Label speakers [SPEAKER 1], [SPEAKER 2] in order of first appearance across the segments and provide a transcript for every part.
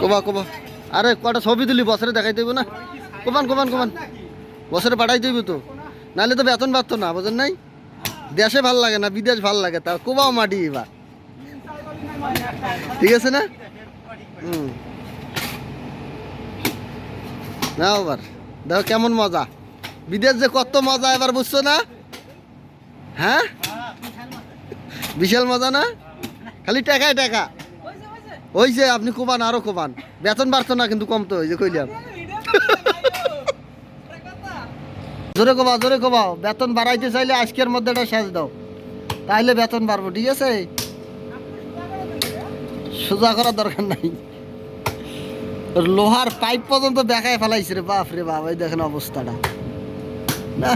[SPEAKER 1] কোবা কোবা। আরে কটা ছবি তুলি বছরে দেখাই দেবো না? কোবান কোবান কোবান। বছরে পাঠাই দেবো তো। নাহলে তো বেতন পারতো না, বোঝেন নাই? দেশে ভালো লাগে না, বিদেশ ভালো লাগে তা কোবাও মাটি এবার। ঠিক আছে না? হুম। না এবার। দেখো কেমন মজা। বিদেশ যে কত মজা এবার, বুঝছ না? হ্যাঁ? বিশাল মজা না? খালি টাকায়, টাকা। ওই যে আপনি কোবান, আরও কোবান। বেতন বাড়তো না, কিন্তু কমতো ওই যে কইলাম। জোরে কোবাও জোরে কোবাও বেতন বাড়াইতে চাইলে আজকের মধ্যে এটা শেষ দাও। তাইলে বেতন বাড়বো, ঠিক আছে? সোজা করার দরকার নাই। লোহার পাইপ পর্যন্ত দেখায় ফেলাইছে রে বাপ রে বাপ, এই দেখেন অবস্থাটা। না?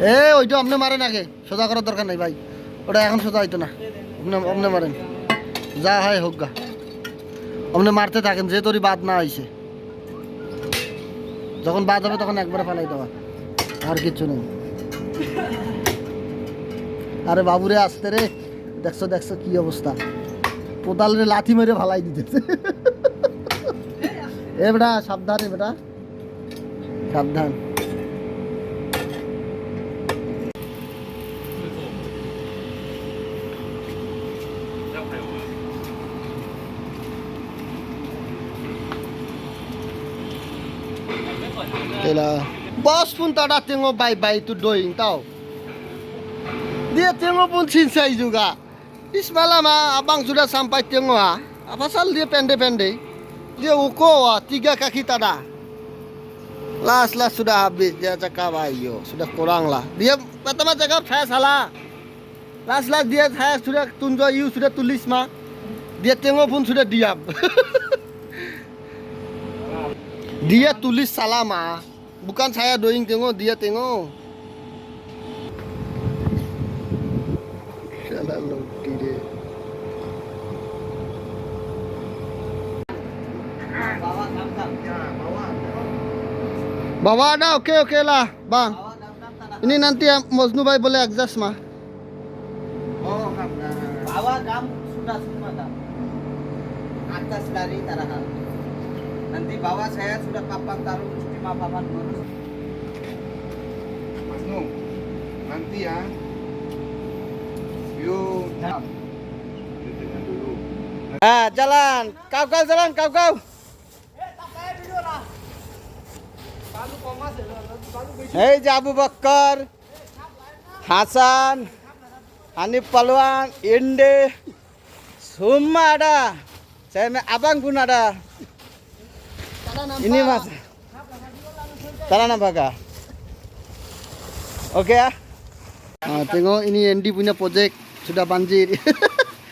[SPEAKER 1] এ, ওইটা আপনি মারেন আগে। সোজা করার দরকার নাই ভাই। ওটা এখন সোজা হইতো না। আপনি আপনি মারেন। যা হয় হোক গা। আপনি মারতে থাকেন, যে তোরই বাদ না হয়েছে যখন বাদ হবে তখন একবারে ফেলাই দেওয়া। আর কিচ্ছু নেই। আরে বাবুরে আসতে রে। দেখছ দেখছ কি অবস্থা। কোদাল রে লাথি মেরে ফালাই দিতেছে। এ বেটা, সাবধান এ বেটা। সাবধান। Tela. Bos pun tak ada tengok baik-baik tu doing tau. Dia tengok pun cincai juga. Di semalam ah, abang sudah sampai tengok ah. Pasal dia pendek-pendek? Dia ukur ah, tiga kaki tak ada. Las las sudah habis dia cakap ayo sudah kurang lah. Dia pertama cakap saya salah. Las las dia saya sudah tunjuk you sudah tulis mah. Dia tengok pun sudah diam. Dia tulis salah mah. Bukan saya doing tengok dia tengok. Bawa ada, oke oke lah, bang. Ini nanti yang Mosnu boleh adjust mah.
[SPEAKER 2] Oh, bawa kamu sudah semua tak? Atas dari tarahan Nanti bawa saya sudah papan taruh lima papan bonus.
[SPEAKER 3] Mas Nu, nanti ya. Yuk. Dengan dulu.
[SPEAKER 1] Ah, jalan. Kau kau jalan, kau kau. এই যে আবু বক্কর হাসান হানিফ পালোয়ান ইন্ডে সুম্মা ada saya me abang pun ada ini mas. Tanah nampak gak? oke ya. Nah, tengok ini Endi punya project sudah banjir.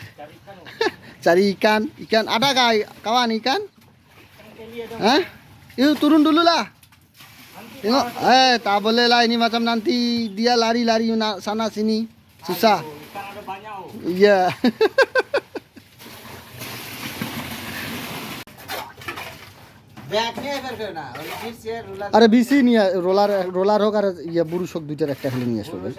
[SPEAKER 1] Cari ikan. Ikan ada kah kawan ikan? Hah? yuk turun dulu lah. Tengok. Eh tak boleh lah ini macam nanti dia lari-lari sana sini susah. Iya. আরে BC নিয়ে roller roller হোক আর ইয়ে বুরুষ হোক দুইটার একটা খালি নিয়ে আসবে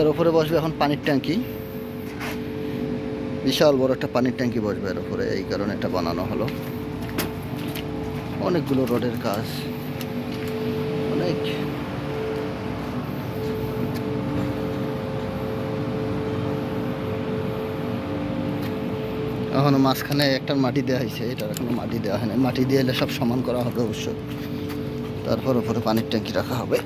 [SPEAKER 1] এর উপরে বসবে এখন পানির ট্যাঙ্কি। বিশাল বড় একটা পানির ট্যাঙ্কি বসবে এর উপরে, এই কারণে এটা বানানো হলো। অনেকগুলো রোডের কাজ। অনেক। এখনও মাঝখানে একটা মাটি দেওয়া হয়েছে, এটার এখনও মাটি দেওয়া হয়নি। মাটি দিয়ে এলে সব সমান করা হবে অবশ্য। তারপর ওপরে পানির ট্যাঙ্কি রাখা হবে।